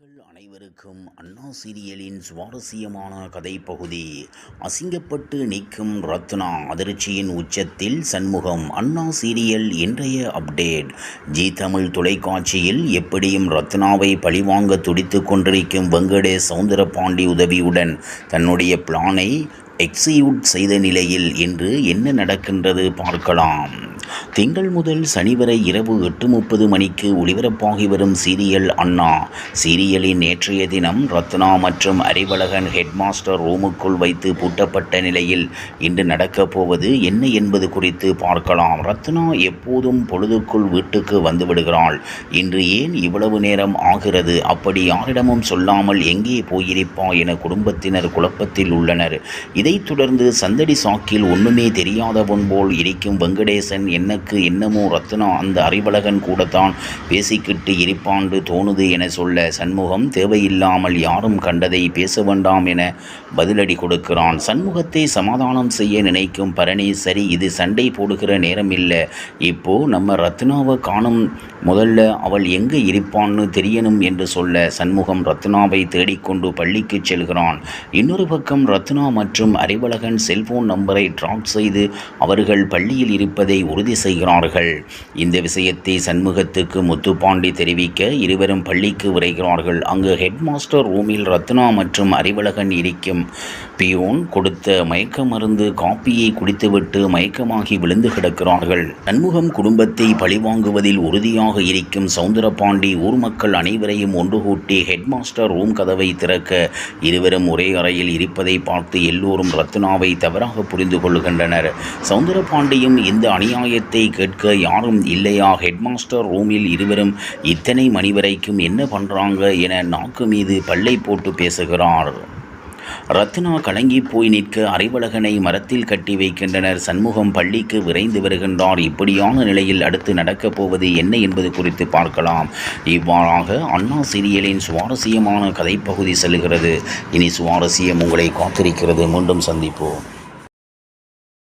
நேயர்கள் அனைவருக்கும் அண்ணா சீரியலின் சுவாரஸ்யமான கதைப்பகுதி அசிங்கப்பட்டு நிற்கும் ரத்னா அதிர்ச்சியின் உச்சத்தில் சண்முகம் அண்ணா சீரியல் இன்றைய அப்டேட். ஜி தமிழ் தொலைக்காட்சியில் எப்படியும் ரத்னாவை பழிவாங்க துடித்துக் கொண்டிருக்கும் வெங்கடேஷ் சவுந்தரபாண்டி உதவியுடன் தன்னுடைய பிளானை எக்ஸிக்யூட் செய்த நிலையில் இன்று என்ன நடக்கின்றது பார்க்கலாம். திங்கள் முதல் சனி வரை இரவு எட்டு முப்பது மணிக்கு ஒளிபரப்பாகி வரும் சீரியல் அண்ணா. சீரியலின் நேற்றைய தினம் ரத்னா மற்றும் அறிவழகன் ஹெட்மாஸ்டர் ரூமுக்குள் வைத்து பூட்டப்பட்ட நிலையில் இன்று நடக்கப் போவது என்ன என்பது குறித்து பார்க்கலாம். ரத்னா எப்போதும் பொழுதுக்குள் வீட்டுக்கு வந்துவிடுகிறாள் இன்று ஏன் இவ்வளவு நேரம் ஆகிறது? அப்படி யாரிடமும் சொல்லாமல் எங்கே போயிருப்பா என குடும்பத்தினர் குழப்பத்தில் உள்ளனர். இதைத் தொடர்ந்து சந்தடி சாக்கில் ஒன்றுமே தெரியாதவன் போல் இருக்கும் வெங்கடேசன் என்னக்கு என்னமோ ரத்னா அந்த அறிவழகன் கூடத்தான் பேசிக்கிட்டு இருப்பாண்டு தோணுது என சொல்ல சண்முகம் தேவையில்லாமல் யாரும் கண்டதை பேச வேண்டாம் என பதிலடி கொடுக்கிறான். சண்முகத்தை சமாதானம் செய்ய நினைக்கும் பரணி சரி இது சண்டை போடுகிற நேரம் இல்லை இப்போ நம்ம ரத்னாவை காணும் முதல்ல அவள் எங்கே இருப்பான்னு தெரியணும் என்று சொல்ல சண்முகம் ரத்னாவை தேடிக்கொண்டு பள்ளிக்கு செல்கிறான். இன்னொரு பக்கம் ரத்னா மற்றும் அறிவழகன் செல்போன் நம்பரை ட்ராப் செய்து அவர்கள் பள்ளியில் இருப்பதை உறுதி செய்கிறார்கள். இந்த விஷயத்தை சண்முகத்துக்கு முத்துப்பாண்டி தெரிவிக்க இருவரும் பள்ளிக்கு விரைகிறார்கள். அங்கு ஹெட்மாஸ்டர் ரூமில் ரத்னா மற்றும் அறிவழகன் இருக்கும். பியோன் கொடுத்த மயக்க மருந்து காப்பியை குடித்துவிட்டு மயக்கமாகி விழுந்து கிடக்கிறார்கள். சண்முகம் குடும்பத்தை பழிவாங்குவதில் உறுதியாக இருக்கும் சவுந்தரபாண்டி ஊர் மக்கள் அனைவரையும் ஒன்று கூட்டி ஹெட்மாஸ்டர் ரூம் கதவை திறக்க இருவரும் ஒரே அறையில் இருப்பதை பார்த்து எல்லோரும் ரத்னாவை தவறாக புரிந்து கொள்கின்றனர். சவுந்தரபாண்டியும் இந்த அநியாய விஷயத்தை கேட்க யாரும் இல்லையா? ஹெட்மாஸ்டர் ரூமில் இருவரும் இத்தனை மணி வரைக்கும் என்ன பண்ணுறாங்க என நாக்கு மீது பல்லை போட்டு பேசுகிறார். ரத்னா கலங்கி போய் நிற்க அறிவழகனை மரத்தில் கட்டி வைக்கின்றனர். சண்முகம் பள்ளிக்கு விரைந்து வருகின்றார். இப்படியான நிலையில் அடுத்து நடக்கப் போவது என்ன என்பது குறித்து பார்க்கலாம். இவ்வாறாக அண்ணா சீரியலின் சுவாரஸ்யமான கதைப்பகுதி செல்கிறது. இனி சுவாரஸ்யம் உங்களை காத்திருக்கிறது. மீண்டும் சந்திப்போம்.